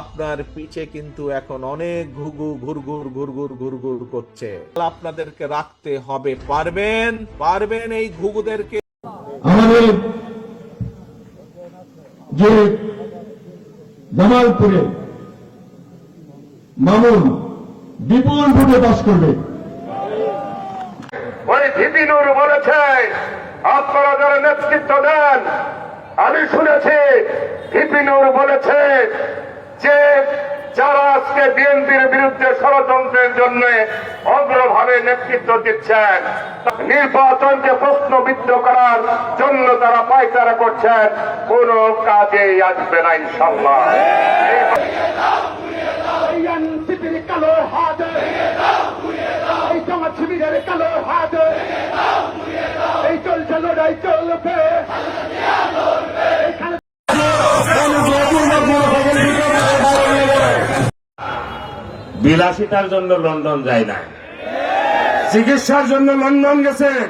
আপনার পিছে কিন্তু এখন অনেক ঘুঘু ঘুরঘুর ঘুরঘুর ঘুরঘুর করছে। আপনাদেরকে রাখতে হবে। পারবেন? পারবেন এই ঘুঘুদেরকে? আমাদের যে জামালপুরে মামুন বিপুল ভোটে পাশ করবে। ওই ভিপিনুর বলেছে আপনারা যারা নেতৃত্ব দেন আমি শুনেছি ভিপিনুর বলেছে আজকে বিএনপির বিরুদ্ধে ষড়যন্ত্রের জন্য অগ্রভাবে নেতৃত্ব দিচ্ছেন। নির্বাচনকে প্রশ্নবিদ্ধ করার জন্য তারা পায়তারা করছেন। কোন কাজেই আসবে না ইনশাল্লাহ এই জামাত কালো হাত। এই চলছে লড়াই চলবে। বিলাসিতার জন্য লন্ডন যায় না চিকিৎসার জন্য লন্ডন গেছেন।